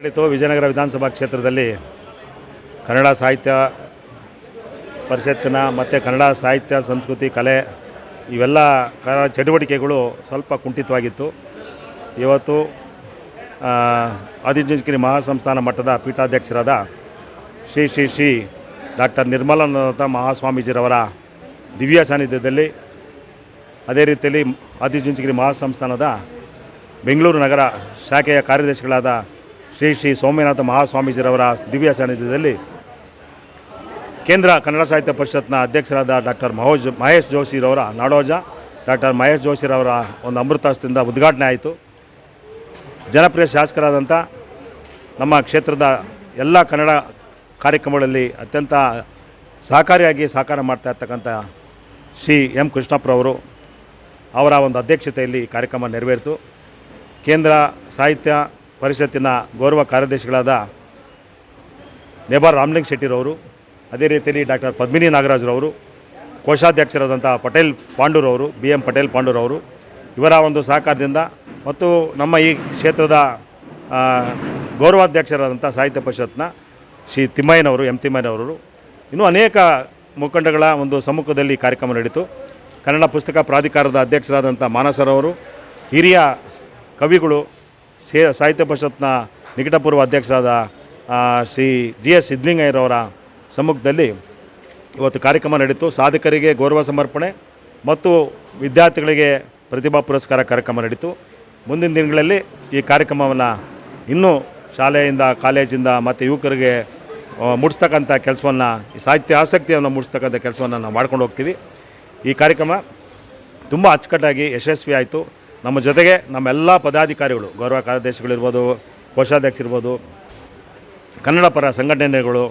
ನಡೀತು ವಿಜಯನಗರ ವಿಧಾನಸಭಾ ಕ್ಷೇತ್ರದಲ್ಲಿ ಕನ್ನಡ ಸಾಹಿತ್ಯ ಪರಿಷತ್ತಿನ ಮತ್ತು ಕನ್ನಡ ಸಾಹಿತ್ಯ ಸಂಸ್ಕೃತಿ ಕಲೆ ಇವೆಲ್ಲ ಚಟುವಟಿಕೆಗಳು ಸ್ವಲ್ಪ ಕುಂಠಿತವಾಗಿತ್ತು. ಇವತ್ತು ಆ, ಆದಿಚುಂಚನಗಿರಿ ಮಹಾಸಂಸ್ಥಾನ ಮಟ್ಟದ ಪೀಠಾಧ್ಯಕ್ಷರಾದ ಶ್ರೀ ಶ್ರೀ ಶ್ರೀ ಡಾಕ್ಟರ್ ನಿರ್ಮಲಾನಂದ ಮಹಾಸ್ವಾಮೀಜಿರವರ ದಿವ್ಯ ಸಾನ್ನಿಧ್ಯದಲ್ಲಿ ಅದೇ ರೀತಿಯಲ್ಲಿ ಆದಿಚುಂಚನಗಿರಿ ಮಹಾಸಂಸ್ಥಾನದ ಬೆಂಗಳೂರು ನಗರ ಶಾಖೆಯ ಕಾರ್ಯದರ್ಶಿಗಳಾದ ಶ್ರೀ ಶ್ರೀ ಸೋಮನಾಥ ಮಹಾಸ್ವಾಮೀಜಿರವರ ದಿವ್ಯ ಸಾನ್ನಿಧ್ಯದಲ್ಲಿ ಕೇಂದ್ರ ಕನ್ನಡ ಸಾಹಿತ್ಯ ಪರಿಷತ್ನ ಅಧ್ಯಕ್ಷರಾದ ಡಾಕ್ಟರ್ ಮಹೋಜ್ ಮಹೇಶ್ ಜೋಶಿರವರ ನಾಡೋಜ, ಡಾಕ್ಟರ್ ಮಹೇಶ್ ಜೋಶಿರವರ ಒಂದು ಅಮೃತಾಸ್ತಿಂದ ಉದ್ಘಾಟನೆ ಆಯಿತು. ಜನಪ್ರಿಯ ಶಾಸಕರಾದಂಥ ನಮ್ಮ ಕ್ಷೇತ್ರದ ಎಲ್ಲ ಕನ್ನಡ ಕಾರ್ಯಕ್ರಮಗಳಲ್ಲಿ ಅತ್ಯಂತ ಸಹಕಾರಿಯಾಗಿ ಸಹಕಾರ ಮಾಡ್ತಾ ಇರ್ತಕ್ಕಂಥ ಶ್ರೀ ಎಂ ಕೃಷ್ಣಪ್ಪರವರು ಅವರ ಒಂದು ಅಧ್ಯಕ್ಷತೆಯಲ್ಲಿ ಕಾರ್ಯಕ್ರಮ ನೆರವೇರಿತು. ಕೇಂದ್ರ ಸಾಹಿತ್ಯ ಪರಿಷತ್ತಿನ ಗೌರವ ಕಾರ್ಯದರ್ಶಿಗಳಾದ ನೇಬಾರ್ ರಾಮಲಿಂಗ್ ಶೆಟ್ಟಿರವರು ಅದೇ ರೀತಿಯಲ್ಲಿ ಡಾಕ್ಟರ್ ಪದ್ಮಿನಿ ನಾಗರಾಜ್ರವರು ಕೋಶಾಧ್ಯಕ್ಷರಾದಂಥ ಪಟೇಲ್ ಪಾಂಡೂರವರು ಬಿ ಎಂ ಪಟೇಲ್ ಪಾಂಡೂರವರು ಇವರ ಒಂದು ಸಹಕಾರದಿಂದ ಮತ್ತು ನಮ್ಮ ಈ ಕ್ಷೇತ್ರದ ಗೌರವಾಧ್ಯಕ್ಷರಾದಂಥ ಸಾಹಿತ್ಯ ಪರಿಷತ್ನ ಶ್ರೀ ತಿಮ್ಮಯ್ಯನವರು, ಎಂ ತಿಮ್ಮಯ್ಯನವರು. ಇನ್ನೂ ಅನೇಕ ಮುಖಂಡಗಳ ಒಂದು ಸಮ್ಮುಖದಲ್ಲಿ ಕಾರ್ಯಕ್ರಮ ನಡೀತು. ಕನ್ನಡ ಪುಸ್ತಕ ಪ್ರಾಧಿಕಾರದ ಅಧ್ಯಕ್ಷರಾದಂಥ ಮಾನಸರವರು, ಹಿರಿಯ ಕವಿಗಳು ಸೇ ಸಾಹಿತ್ಯ ಪರಿಷತ್ನ ನಿಕಟಪೂರ್ವ ಅಧ್ಯಕ್ಷರಾದ ಶ್ರೀ ಜಿ ಎಸ್ ಸಿದ್ಲಿಂಗಯ್ಯರವರ ಸಮ್ಮುಖದಲ್ಲಿ ಇವತ್ತು ಕಾರ್ಯಕ್ರಮ ನಡೀತು ಸಾಧಕರಿಗೆ ಗೌರವ ಸಮರ್ಪಣೆ ಮತ್ತು ವಿದ್ಯಾರ್ಥಿಗಳಿಗೆ ಪ್ರತಿಭಾ ಪುರಸ್ಕಾರ ಕಾರ್ಯಕ್ರಮ ನಡೀತು ಮುಂದಿನ ದಿನಗಳಲ್ಲಿ ಈ ಕಾರ್ಯಕ್ರಮವನ್ನು ಇನ್ನೂ ಶಾಲೆಯಿಂದ, ಕಾಲೇಜಿಂದ ಮತ್ತು ಯುವಕರಿಗೆ ಮೂಡಿಸ್ತಕ್ಕಂಥ ಕೆಲಸವನ್ನು ಸಾಹಿತ್ಯ ಆಸಕ್ತಿಯನ್ನು ಮೂಡಿಸ್ತಕ್ಕಂಥ ಕೆಲಸವನ್ನು ನಾವು ಮಾಡ್ಕೊಂಡು ಹೋಗ್ತೀವಿ. ಈ ಕಾರ್ಯಕ್ರಮ ತುಂಬ ಅಚ್ಚುಕಟ್ಟಾಗಿ ಯಶಸ್ವಿ ಆಯಿತು ನಮ್ಮ ಜೊತೆಗೆ ನಮ್ಮೆಲ್ಲ ಪದಾಧಿಕಾರಿಗಳು, ಗೌರವ ಕಾರ್ಯದರ್ಶಿಗಳಿರ್ಬೋದು, ಕೋಶಾಧ್ಯಕ್ಷರಿರ್ಬೋದು, ಕನ್ನಡ ಪರ ಸಂಘಟನೆಗಳು,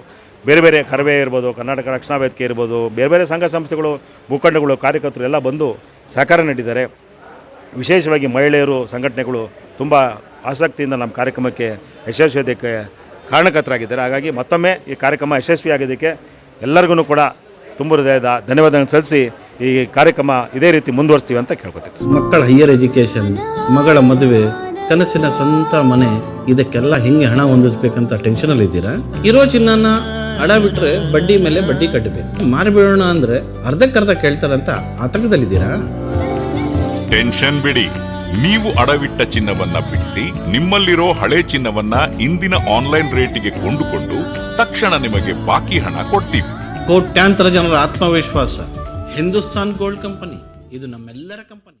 ಬೇರೆ ಬೇರೆ ಕರವೇ ಇರ್ಬೋದು, ಕರ್ನಾಟಕ ರಕ್ಷಣಾ ವೇದಿಕೆ ಇರ್ಬೋದು, ಬೇರೆ ಬೇರೆ ಸಂಘ ಸಂಸ್ಥೆಗಳು, ಮುಖಂಡಗಳು, ಕಾರ್ಯಕರ್ತರು ಎಲ್ಲ ಬಂದು ಸಹಕಾರ ನೀಡಿದ್ದಾರೆ. ವಿಶೇಷವಾಗಿ ಮಹಿಳೆಯರು, ಸಂಘಟನೆಗಳು ತುಂಬ ಆಸಕ್ತಿಯಿಂದ ನಮ್ಮ ಕಾರ್ಯಕ್ರಮಕ್ಕೆ ಯಶಸ್ವಿಯೋದಕ್ಕೆ ಕಾರಣಕರ್ತರಾಗಿದ್ದಾರೆ. ಹಾಗಾಗಿ ಮತ್ತೊಮ್ಮೆ ಈ ಕಾರ್ಯಕ್ರಮ ಯಶಸ್ವಿಯಾಗೋದಕ್ಕೆ ಎಲ್ಲರಿಗೂ ಕೂಡ ತುಂಬ ಹೃದಯದ ಧನ್ಯವಾದಗಳನ್ನು ಸಲ್ಲಿಸಿ ಈ ಕಾರ್ಯಕ್ರಮ ಇದೇ ರೀತಿ ಮುಂದುವರಿಸ್ತೀವಿ ಅಂತ ಕೇಳ್ಕೊತೀನಿ. ಮಕ್ಕಳ ಹೈಯರ್ ಎಜುಕೇಷನ್ ಮಗಳ ಮದುವೆ ಕನಸಿನ ಸ್ವಂತ ಮನೆ ಇದಕ್ಕೆಲ್ಲ ಹೆಂಗೆ ಹಣ ಹೊಂದಿಸ್ಬೇಕಂತ ಟೆನ್ಷನಲ್ಲಿ ಇದ್ದೀರಾ? ಇರೋ ಚಿನ್ನನ ಹಣ ಬಿಟ್ರೆ ಬಡ್ಡಿ ಮೇಲೆ ಬಡ್ಡಿ ಕಟ್ಟಬೇಕು. ಮಾರಿಬಿಡೋಣ ಅಂದ್ರೆ ಅರ್ಧಕ್ಕರ್ಧ ಕೇಳ್ತಾರಂತ ಆತಂಕದಲ್ಲಿದ್ದೀರಾ ಟೆನ್ಷನ್ ಬಿಡಿ. ನೀವು ಅಡವಿಟ್ಟ ಚಿನ್ನವನ್ನ ಬಿಡಿಸಿ ನಿಮ್ಮಲ್ಲಿರೋ ಹಳೆ ಚಿನ್ನವನ್ನ ಇಂದಿನ ಆನ್ಲೈನ್ ರೇಟಿಗೆ ಕೊಂಡುಕೊಂಡು ತಕ್ಷಣ ನಿಮಗೆ ಬಾಕಿ ಹಣ ಕೊಡ್ತೀವಿ. ಕೋಟ್ಯಾಂತರ ಜನರ ಆತ್ಮವಿಶ್ವಾಸ. ಹಿಂದೂಸ್ತಾನ್ ಗೋಲ್ಡ್ ಕಂಪನಿ ಇದು ನಮ್ಮೆಲ್ಲರ ಕಂಪನಿ.